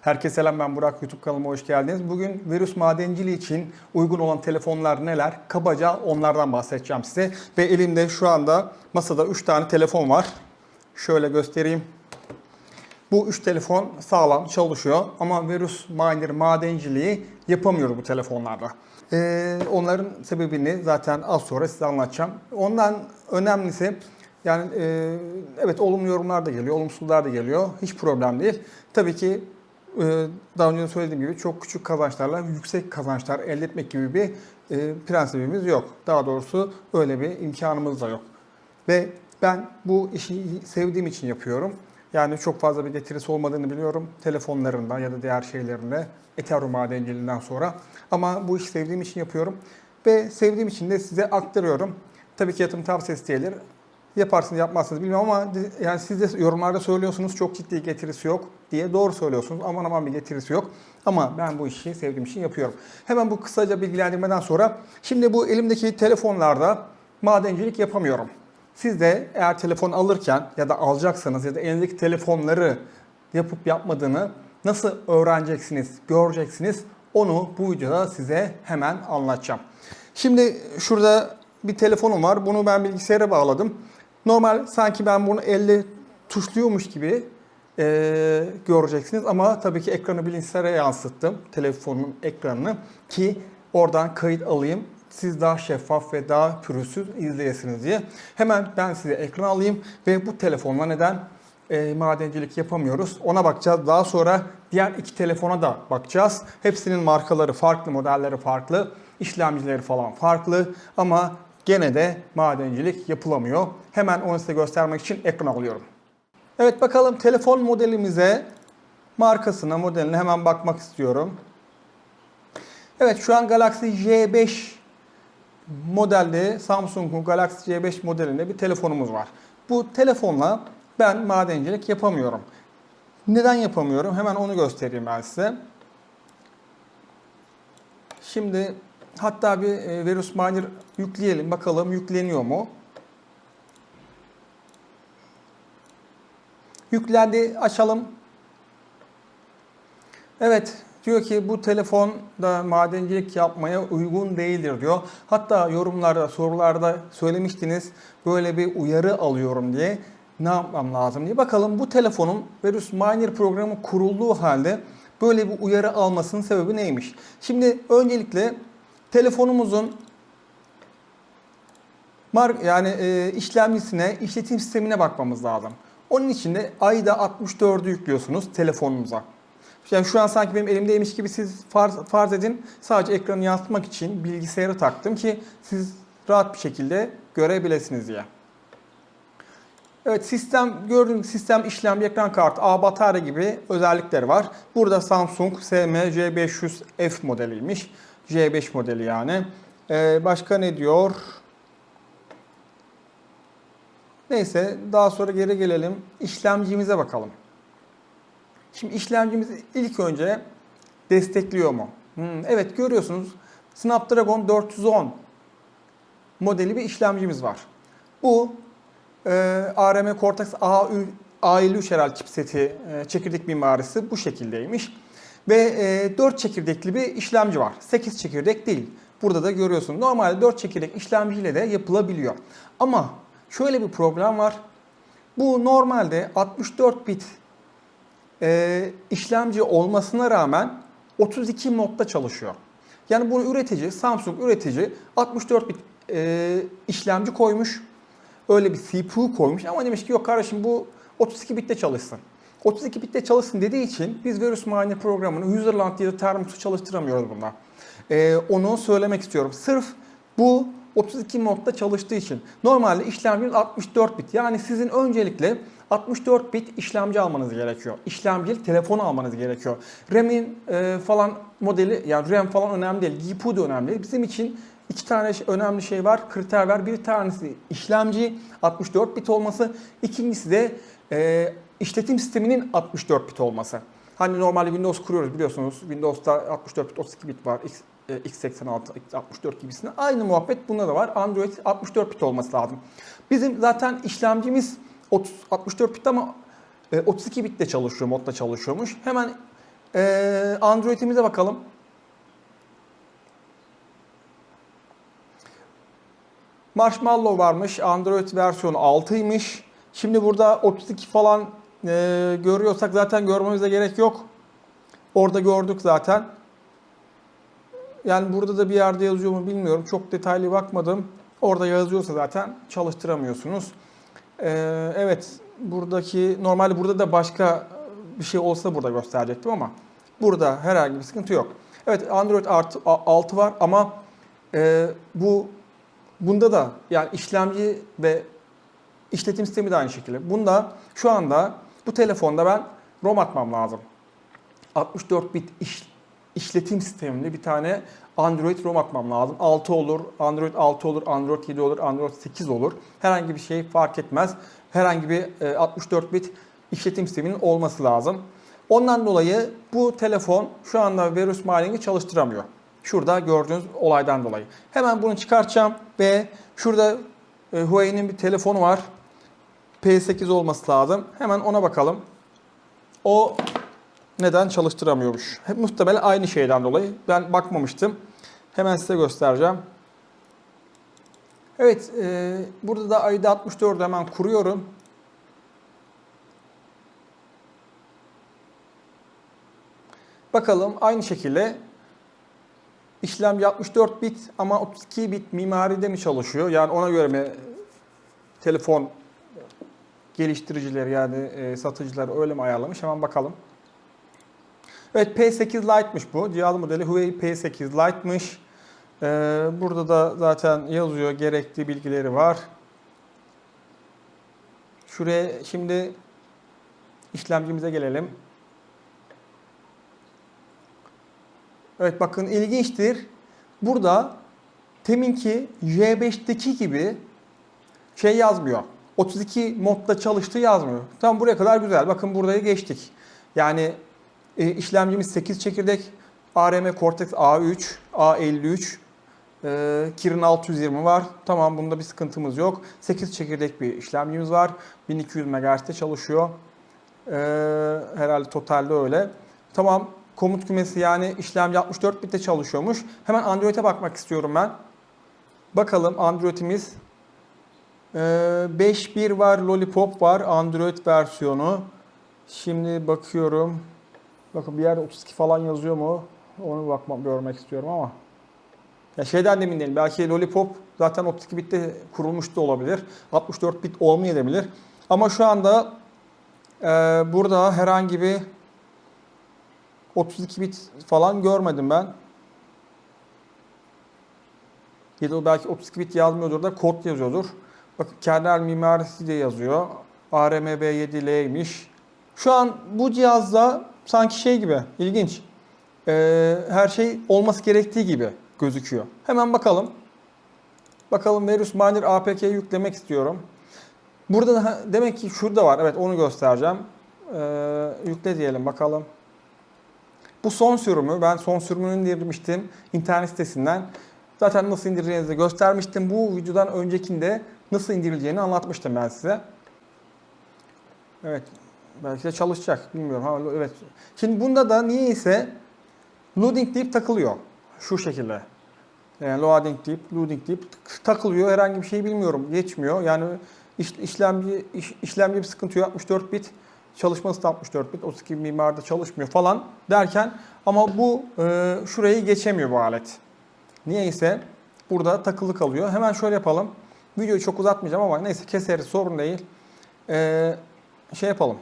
Herkese selam ben Burak YouTube kanalıma hoş geldiniz. Bugün virüs madenciliği için uygun olan telefonlar neler? Kabaca onlardan bahsedeceğim size. Ve elimde şu anda masada 3 tane telefon var. Şöyle göstereyim. Bu 3 telefon sağlam çalışıyor ama virüs miner madenciliği yapamıyoruz bu telefonlarda. Ee, onların sebebini zaten az sonra size anlatacağım. Ondan önemlisi yani e, evet olumlu yorumlar da geliyor, olumsuzlar da geliyor. Hiç problem değil. Tabii ki daha önce söylediğim gibi çok küçük kazançlarla yüksek kazançlar elde etmek gibi bir e, prensibimiz yok. Daha doğrusu öyle bir imkanımız da yok. Ve ben bu işi sevdiğim için yapıyorum. Yani çok fazla bir getirisi olmadığını biliyorum telefonlarında ya da diğer şeylerinde Ethereum madenciliğinden sonra. Ama bu işi sevdiğim için yapıyorum ve sevdiğim için de size aktarıyorum. Tabii ki yatırım tavsiyesi değildir. Yaparsınız yapmazsınız bilmiyorum ama yani siz de yorumlarda söylüyorsunuz çok ciddi getirisi yok diye doğru söylüyorsunuz. Aman aman bir getirisi yok. Ama ben bu işi sevdiğim için yapıyorum. Hemen bu kısaca bilgilendirmeden sonra şimdi bu elimdeki telefonlarda madencilik yapamıyorum. Siz de eğer telefon alırken ya da alacaksanız ya da elindeki telefonları yapıp yapmadığını nasıl öğreneceksiniz, göreceksiniz onu bu videoda size hemen anlatacağım. Şimdi şurada bir telefonum var. Bunu ben bilgisayara bağladım. Normal sanki ben bunu elle tuşluyormuş gibi e, göreceksiniz. Ama tabii ki ekranı bilgisayara yansıttım. Telefonun ekranını ki oradan kayıt alayım. Siz daha şeffaf ve daha pürüzsüz izleyesiniz diye. Hemen ben size ekran alayım ve bu telefonla neden e, madencilik yapamıyoruz ona bakacağız. Daha sonra diğer iki telefona da bakacağız. Hepsinin markaları farklı, modelleri farklı, işlemcileri falan farklı ama gene de madencilik yapılamıyor. Hemen onu size göstermek için ekran alıyorum. Evet bakalım telefon modelimize, markasına, modeline hemen bakmak istiyorum. Evet şu an Galaxy J5 modelde Samsung'un Galaxy J5 modelinde bir telefonumuz var. Bu telefonla ben madencilik yapamıyorum. Neden yapamıyorum? Hemen onu göstereyim ben size. Şimdi hatta bir e, Virus Miner yükleyelim. Bakalım yükleniyor mu? Yüklendi. Açalım. Evet. Diyor ki bu telefon da madencilik yapmaya uygun değildir diyor. Hatta yorumlarda, sorularda söylemiştiniz böyle bir uyarı alıyorum diye. Ne yapmam lazım diye. Bakalım bu telefonun Virus Miner programı kurulduğu halde böyle bir uyarı almasının sebebi neymiş? Şimdi öncelikle telefonumuzun mark yani e, işlemcisine, işletim sistemine bakmamız lazım. Onun için de ayda 64'ü yüklüyorsunuz telefonunuza. Yani şu an sanki benim elimdeymiş gibi siz farz, farz edin. Sadece ekranı yansıtmak için bilgisayarı taktım ki siz rahat bir şekilde görebilirsiniz diye. Evet sistem gördüğünüz sistem işlemci ekran kartı, A batarya gibi özellikleri var. Burada Samsung SM J500F modeliymiş. J5 modeli yani. Ee, başka ne diyor? Neyse daha sonra geri gelelim. İşlemcimize bakalım. Şimdi işlemcimiz ilk önce destekliyor mu? Hmm, evet görüyorsunuz Snapdragon 410 modeli bir işlemcimiz var. Bu e, ARM Cortex A3 A53 herhalde chipseti e, çekirdek mimarisi bu şekildeymiş. Ve e, 4 çekirdekli bir işlemci var. 8 çekirdek değil. Burada da görüyorsunuz. Normalde 4 çekirdek işlemciyle de yapılabiliyor. Ama şöyle bir problem var. Bu normalde 64 bit e, işlemci olmasına rağmen 32 modda çalışıyor. Yani bunu üretici, Samsung üretici 64 bit e, işlemci koymuş. Öyle bir CPU koymuş ama demiş ki yok kardeşim bu 32 bitte çalışsın. 32 bitte çalışsın dediği için biz virüs miner programını Userland ya da Termus'u çalıştıramıyoruz bunda. E, onu söylemek istiyorum. Sırf bu 32 modda çalıştığı için. Normalde işlemcimiz 64 bit. Yani sizin öncelikle 64 bit işlemci almanız gerekiyor. İşlemcili telefon almanız gerekiyor. RAM'in e, falan modeli yani RAM falan önemli değil. GPU da önemli değil. Bizim için iki tane şey- önemli şey var, kriter var. Bir tanesi işlemci 64 bit olması. İkincisi de e, işletim sisteminin 64 bit olması. Hani normalde Windows kuruyoruz biliyorsunuz. Windows'ta 64 bit, 32 bit var. X, e, x86, x64 gibisine. Aynı muhabbet bunda da var. Android 64 bit olması lazım. Bizim zaten işlemcimiz 30, 64 bit ama e, 32 bitle çalışıyor, modda çalışıyormuş. Hemen Ee, Android'imize bakalım. Marshmallow varmış. Android versiyonu 6'ymış. Şimdi burada 32 falan e, görüyorsak zaten görmemize gerek yok. Orada gördük zaten. Yani burada da bir yerde yazıyor mu bilmiyorum. Çok detaylı bakmadım. Orada yazıyorsa zaten çalıştıramıyorsunuz. Ee, evet buradaki normalde burada da başka bir şey olsa burada gösterecektim ama burada herhangi bir sıkıntı yok. Evet Android artı, a- 6 var ama e, bu bunda da yani işlemci ve işletim sistemi de aynı şekilde. Bunda şu anda bu telefonda ben ROM atmam lazım. 64 bit iş, işletim sisteminde bir tane Android ROM atmam lazım. 6 olur, Android 6 olur, Android 7 olur, Android 8 olur. Herhangi bir şey fark etmez. Herhangi bir e, 64 bit işletim sisteminin olması lazım. Ondan dolayı bu telefon şu anda Virus Mining'i çalıştıramıyor. Şurada gördüğünüz olaydan dolayı. Hemen bunu çıkartacağım ve şurada e, Huawei'nin bir telefonu var. P8 olması lazım. Hemen ona bakalım. O neden çalıştıramıyormuş? Hep muhtemelen aynı şeyden dolayı. Ben bakmamıştım. Hemen size göstereceğim. Evet, e, burada da ID 64'ü hemen kuruyorum. Bakalım aynı şekilde işlemci 64 bit ama 32 bit mimaride mi çalışıyor? Yani ona göre mi telefon geliştiriciler yani e, satıcılar öyle mi ayarlamış? Hemen bakalım. Evet P8 Lite'mış bu. Cihaz modeli Huawei P8 Lite'mış. Ee, burada da zaten yazıyor. Gerekli bilgileri var. Şuraya şimdi işlemcimize gelelim. Evet bakın ilginçtir. Burada teminki J5'teki gibi şey yazmıyor. 32 modda çalıştığı yazmıyor. Tam buraya kadar güzel. Bakın burayı geçtik. Yani e, işlemcimiz 8 çekirdek. ARM Cortex A3, A53, e, Kirin 620 var. Tamam bunda bir sıkıntımız yok. 8 çekirdek bir işlemcimiz var. 1200 MHz'de çalışıyor. E, herhalde totalde öyle. Tamam komut kümesi yani işlemci 64 bitte çalışıyormuş. Hemen Android'e bakmak istiyorum ben. Bakalım Android'imiz 5.1 var, Lollipop var, Android versiyonu. Şimdi bakıyorum. Bakın bir yerde 32 falan yazıyor mu? Onu bakmam, görmek istiyorum ama. Ya şeyden de emin değilim. Belki Lollipop zaten 32 bitte kurulmuş da olabilir. 64 bit olmayabilir. Ama şu anda e, burada herhangi bir 32 bit falan görmedim ben. Ya da belki 32 bit yazmıyordur da kod yazıyordur. Bakın kernel mimarisi de yazıyor. ARMB7L'ymiş. Şu an bu cihazda sanki şey gibi ilginç. Ee, her şey olması gerektiği gibi gözüküyor. Hemen bakalım. Bakalım Virus Miner APK'yi yüklemek istiyorum. Burada da demek ki şurada var. Evet onu göstereceğim. Ee, yükle diyelim bakalım. Bu son sürümü. Ben son sürümünü indirmiştim internet sitesinden. Zaten nasıl indireceğinizi göstermiştim. Bu videodan öncekinde nasıl indirileceğini anlatmıştım ben size. Evet. Belki de çalışacak. Bilmiyorum. Ha, evet. Şimdi bunda da niyeyse loading deyip takılıyor. Şu şekilde. Yani loading deyip, loading deyip takılıyor. Herhangi bir şey bilmiyorum. Geçmiyor. Yani iş, işlemci iş, işlemci bir sıkıntı yok. 64 bit. Çalışması da 64 bit. 32 mimarda çalışmıyor falan derken ama bu e, şurayı geçemiyor bu alet. Niyeyse burada takılı kalıyor. Hemen şöyle yapalım. Videoyu çok uzatmayacağım ama neyse keseriz sorun değil. Ee, şey yapalım.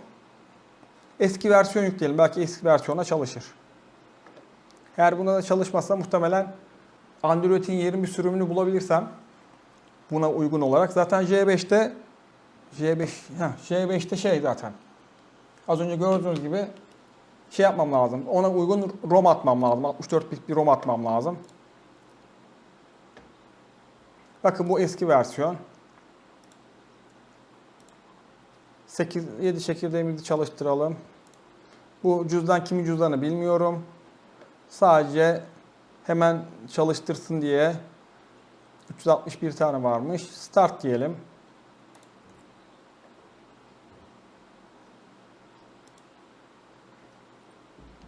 Eski versiyon yükleyelim. Belki eski versiyona çalışır. Eğer buna da çalışmazsa muhtemelen Android'in yerin bir sürümünü bulabilirsem buna uygun olarak zaten J5'te J5 heh, J5'te şey zaten. Az önce gördüğünüz gibi şey yapmam lazım. Ona uygun ROM atmam lazım. 64 bit bir ROM atmam lazım. Bakın bu eski versiyon. 8 7 çekirdeğimizi çalıştıralım. Bu cüzdan kimin cüzdanı bilmiyorum. Sadece hemen çalıştırsın diye 361 tane varmış. Start diyelim.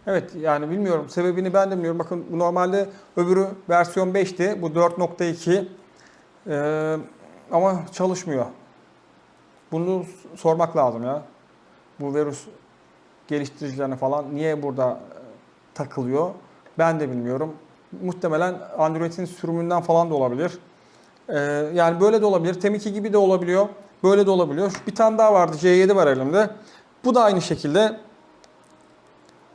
Evet yani bilmiyorum. Sebebini ben de bilmiyorum. Bakın bu normalde öbürü versiyon 5'ti. Bu 4.2. Ee, ama çalışmıyor. Bunu sormak lazım ya. Bu virüs geliştiricilerine falan niye burada e, takılıyor? Ben de bilmiyorum. Muhtemelen Android'in sürümünden falan da olabilir. Ee, yani böyle de olabilir. TEM2 gibi de olabiliyor. Böyle de olabiliyor. Bir tane daha vardı. C7 var elimde. Bu da aynı şekilde.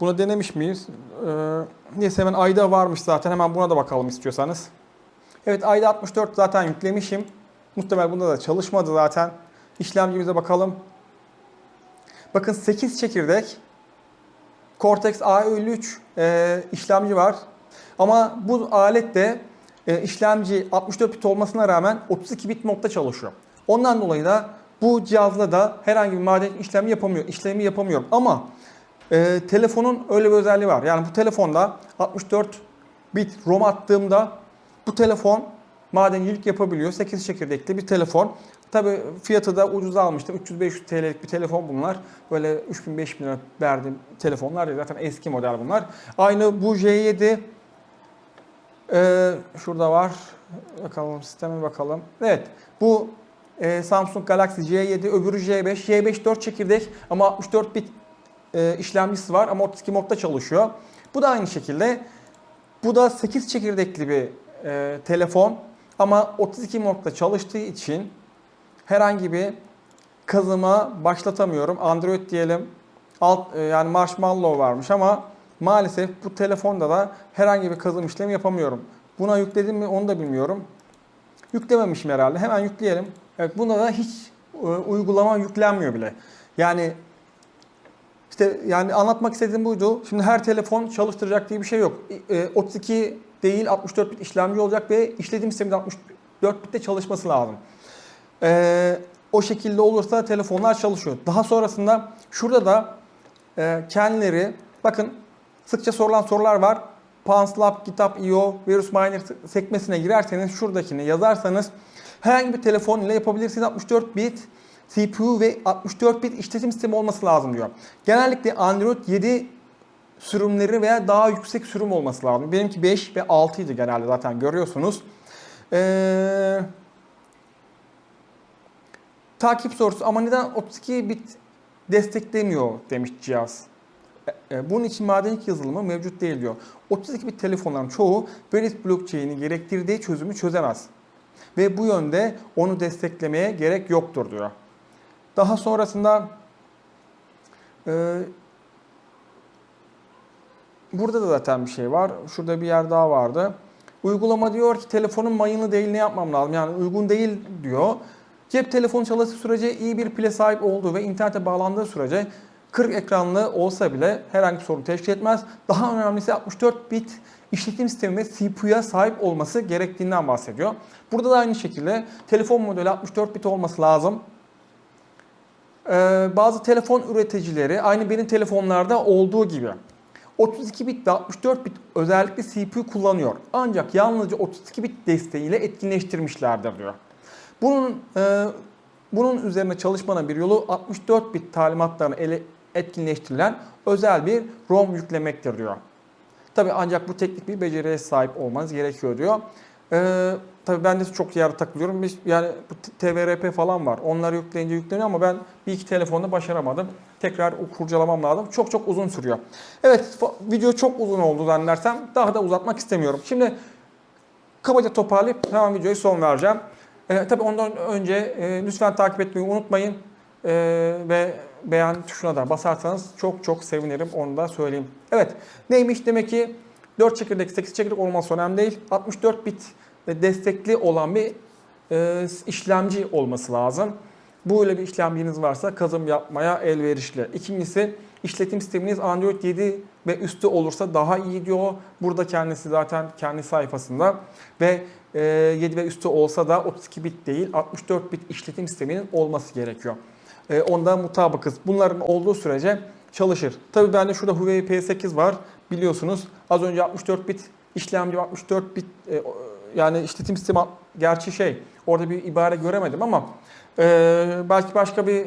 Bunu denemiş miyiz? Ee, neyse hemen ayda varmış zaten. Hemen buna da bakalım istiyorsanız. Evet ayda 64 zaten yüklemişim. Muhtemelen bunda da çalışmadı zaten. İşlemcimize bakalım. Bakın 8 çekirdek. Cortex A53 e, işlemci var. Ama bu alette e, işlemci 64 bit olmasına rağmen 32 bit modda çalışıyor. Ondan dolayı da bu cihazla da herhangi bir maden işlemi yapamıyor, işlemi yapamıyorum. Ama e, telefonun öyle bir özelliği var. Yani bu telefonda 64 bit ROM attığımda bu telefon madencilik yapabiliyor. 8 çekirdekli bir telefon. Tabi fiyatı da ucuz almıştım. 300-500 TL'lik bir telefon bunlar. Böyle 3000-5000 lira verdiğim telefonlar zaten eski model bunlar. Aynı bu J7 ee, şurada var. Bakalım sisteme bakalım. Evet bu e, Samsung Galaxy J7 öbürü J5. J5 4 çekirdek ama 64 bit e, işlemcisi var ama 32 modda çalışıyor. Bu da aynı şekilde. Bu da 8 çekirdekli bir e, telefon ama 32 modda çalıştığı için herhangi bir kazıma başlatamıyorum. Android diyelim. Alt e, yani Marshmallow varmış ama maalesef bu telefonda da herhangi bir kazım işlemi yapamıyorum. Buna yükledim mi onu da bilmiyorum. Yüklememişim herhalde. Hemen yükleyelim. Evet buna da hiç e, uygulama yüklenmiyor bile. Yani işte yani anlatmak istediğim buydu. Şimdi her telefon çalıştıracak diye bir şey yok. E, 32 değil 64 bit işlemci olacak ve işlediğim sistemin de 64 bitte çalışması lazım. E, o şekilde olursa telefonlar çalışıyor. Daha sonrasında şurada da e, kendileri bakın sıkça sorulan sorular var. Panslab, GitHub.io, Virus Miner sekmesine girerseniz şuradakini yazarsanız herhangi bir telefon ile yapabilirsiniz 64 bit CPU ve 64 bit işletim sistemi olması lazım diyor. Genellikle Android 7 sürümleri veya daha yüksek sürüm olması lazım. Benimki 5 ve 6 idi genelde zaten görüyorsunuz. Ee, takip sorusu ama neden 32 bit desteklemiyor demiş cihaz. E, Bunun için madenlik yazılımı mevcut değil diyor. 32 bit telefonların çoğu Veris blockchain'i gerektirdiği çözümü çözemez. Ve bu yönde onu desteklemeye gerek yoktur diyor. Daha sonrasında e, burada da zaten bir şey var. Şurada bir yer daha vardı. Uygulama diyor ki telefonun mayını değil ne yapmam lazım? Yani uygun değil diyor. Cep telefonu çalıştığı sürece iyi bir pile sahip olduğu ve internete bağlandığı sürece 40 ekranlı olsa bile herhangi bir sorun teşkil etmez. Daha önemlisi 64 bit işletim sistemi ve CPU'ya sahip olması gerektiğinden bahsediyor. Burada da aynı şekilde telefon modeli 64 bit olması lazım. Ee, bazı telefon üreticileri aynı benim telefonlarda olduğu gibi 32 bit ve 64 bit özellikle CPU kullanıyor. Ancak yalnızca 32 bit desteğiyle etkinleştirmişlerdir diyor. Bunun e, bunun üzerine çalışmanın bir yolu 64 bit talimatlarını ele etkinleştirilen özel bir ROM yüklemektir diyor. Tabi ancak bu teknik bir beceriye sahip olmanız gerekiyor diyor. Ee, tabii ben de çok yer takılıyorum. Biz, yani bu TVRP falan var. Onları yükleyince yükleniyor ama ben bir iki telefonda başaramadım. Tekrar kurcalamam lazım. Çok çok uzun sürüyor. Evet video çok uzun oldu zannedersem. Daha da uzatmak istemiyorum. Şimdi kabaca toparlayıp hemen videoyu son vereceğim. Ee, tabii ondan önce e, lütfen takip etmeyi unutmayın. Ee, ve beğen tuşuna da basarsanız çok çok sevinirim onu da söyleyeyim. Evet neymiş demek ki 4 çekirdek 8 çekirdek olması önemli değil. 64 bit destekli olan bir e, işlemci olması lazım. Böyle bir işlemciniz varsa kazım yapmaya elverişli. İkincisi işletim sisteminiz Android 7 ve üstü olursa daha iyi diyor. Burada kendisi zaten kendi sayfasında ve e, 7 ve üstü olsa da 32 bit değil 64 bit işletim sisteminin olması gerekiyor. E, ondan mutabıkız. Bunların olduğu sürece çalışır. Tabii bende şurada Huawei P8 var biliyorsunuz. Az önce 64 bit işlemci 64 bit e, yani işletim sistemi gerçi şey orada bir ibare göremedim ama e, belki başka bir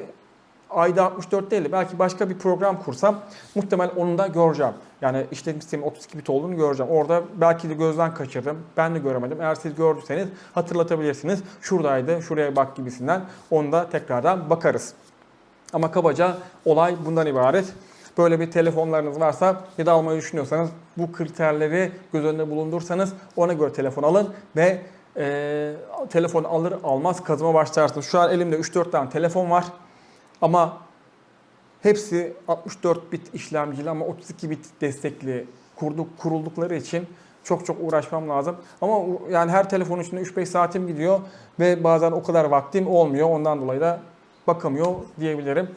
ayda 64 değil de belki başka bir program kursam muhtemelen onu da göreceğim. Yani işletim sistemi 32 bit olduğunu göreceğim. Orada belki de gözden kaçırdım. Ben de göremedim. Eğer siz gördüyseniz hatırlatabilirsiniz. Şuradaydı, şuraya bak gibisinden. Onu da tekrardan bakarız. Ama kabaca olay bundan ibaret. Böyle bir telefonlarınız varsa ya da almayı düşünüyorsanız bu kriterleri göz önünde bulundursanız ona göre telefon alın ve e, telefon alır almaz kazıma başlarsınız. Şu an elimde 3-4 tane telefon var ama hepsi 64 bit işlemcili ama 32 bit destekli kurduk, kuruldukları için çok çok uğraşmam lazım. Ama yani her telefonun içinde 3-5 saatim gidiyor ve bazen o kadar vaktim olmuyor. Ondan dolayı da bakamıyor diyebilirim.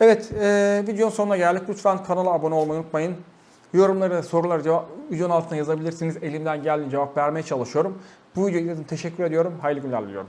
Evet, e, videonun sonuna geldik. Lütfen kanala abone olmayı unutmayın. Yorumları, soruları cevap, videonun altına yazabilirsiniz. Elimden geldiğince cevap vermeye çalışıyorum. Bu videoyu izlediğiniz teşekkür ediyorum. Hayırlı günler diliyorum.